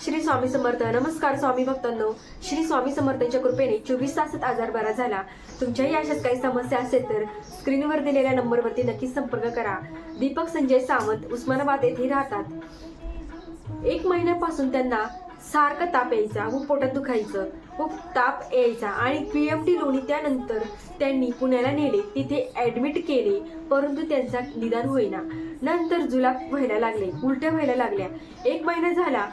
श्री स्वामी समर्थ. नमस्कार स्वामी भक्तांनो. श्री स्वामी समर्थांच्या कृपेने चोवीस तासात आजार बरा झाला. तुमच्याही अशाच काही समस्या असेल तर स्क्रीनवर दिलेल्या नंबरवरती नक्कीच संपर्क करा. दीपक संजय सावंत उस्मानाबाद येथे राहतात. एक महिन्यापासून त्यांना सारखं ताप यायचा व पोटात दुखायचं व ताप यायचा आणि पी एफ डी लोणी त्यानंतर त्यांनी पुण्याला नेले. तिथे ॲडमिट केले परंतु त्यांचा निदान होईना. नंतर जुलाब व्हायला लागले उलट्या व्हायला लागल्या. एक महिना झाला.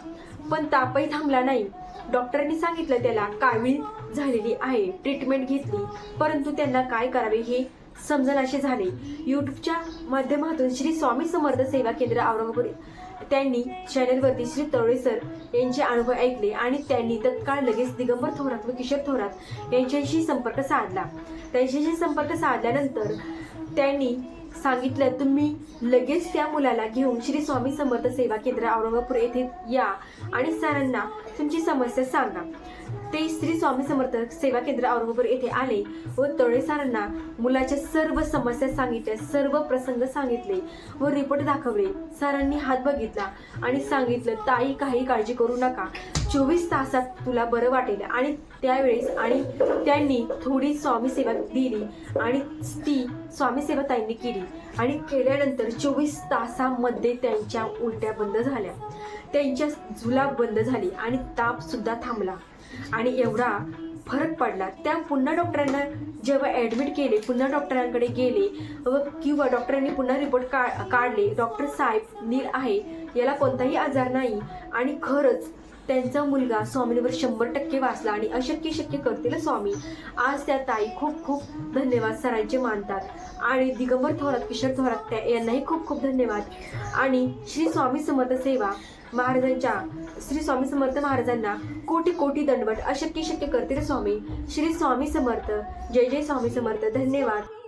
पण तापही थांबला नाही. डॉक्टरांनी सांगितलं त्याला कावीळ झालेली आहे. ट्रीटमेंट घेतली. परंतु त्यांना काय करावे हे समजनाशे झाले. यूट्यूबच्या माध्यमातून श्री स्वामी समर्थ सेवा केंद्र औरंगाबाद त्यांनी चॅनलवरती श्री तळवे सर यांचे अनुभव ऐकले आणि त्यांनी तत्काळ लगेच दिगंबर थोरात व किशोर थोरात यांच्याशी संपर्क साधला. त्यांच्याशी संपर्क साधल्यानंतर त्यांनी सांगितलं तुम्ही लगेच त्या मुलाला घेऊन श्री स्वामी समर्थ सेवा केंद्र औरंगापूर येथे या आणि सरांना तुमची समस्या सांगा. ते श्री स्वामी समर्थ सेवा केंद्र औरंगापूर येथे आले व तळे सरांना मुलाच्या सर्व समस्या सांगितल्या सर्व प्रसंग सांगितले व रिपोर्ट दाखवले. सरांनी हात बघितला आणि सांगितलं ताई काही काळजी करू नका. चोवीस तासात तुला बरं वाटेल. आणि त्यावेळेस आणि त्यांनी थोडी स्वामीसेवा दिली आणि ती स्वामीसेवा त्यांनी केली. आणि केल्यानंतर चोवीस तासामध्ये त्यांच्या उलट्या बंद झाल्या. त्यांच्या झुलाब बंद झाली आणि ताप सुद्धा थांबला. आणि एवढा फरक पडला. त्या पुन्हा डॉक्टरांना जेव्हा ॲडमिट केले पुन्हा डॉक्टरांकडे गेले व किंवा डॉक्टरांनी पुन्हा रिपोर्ट का काढले डॉक्टर साहेब नील आहे याला कोणताही आजार नाही आणि खरंच त्यांचा मुलगा स्वामींवर शंभर टक्के वाचला आणि अशक्य शक्य करतील स्वामी. आज त्या ताई खूप खूप धन्यवाद सरांचे मानतात. आणि दिगंबर थोरात किशोर थोरात त्या यांनाही खूप खूप धन्यवाद. आणि श्री स्वामी समर्थ सेवा महाराजांच्या श्री स्वामी समर्थ महाराजांना कोटी कोटी दंडवट अशक्य शक्य करतील स्वामी. श्री स्वामी समर्थ जय जय स्वामी समर्थ. धन्यवाद.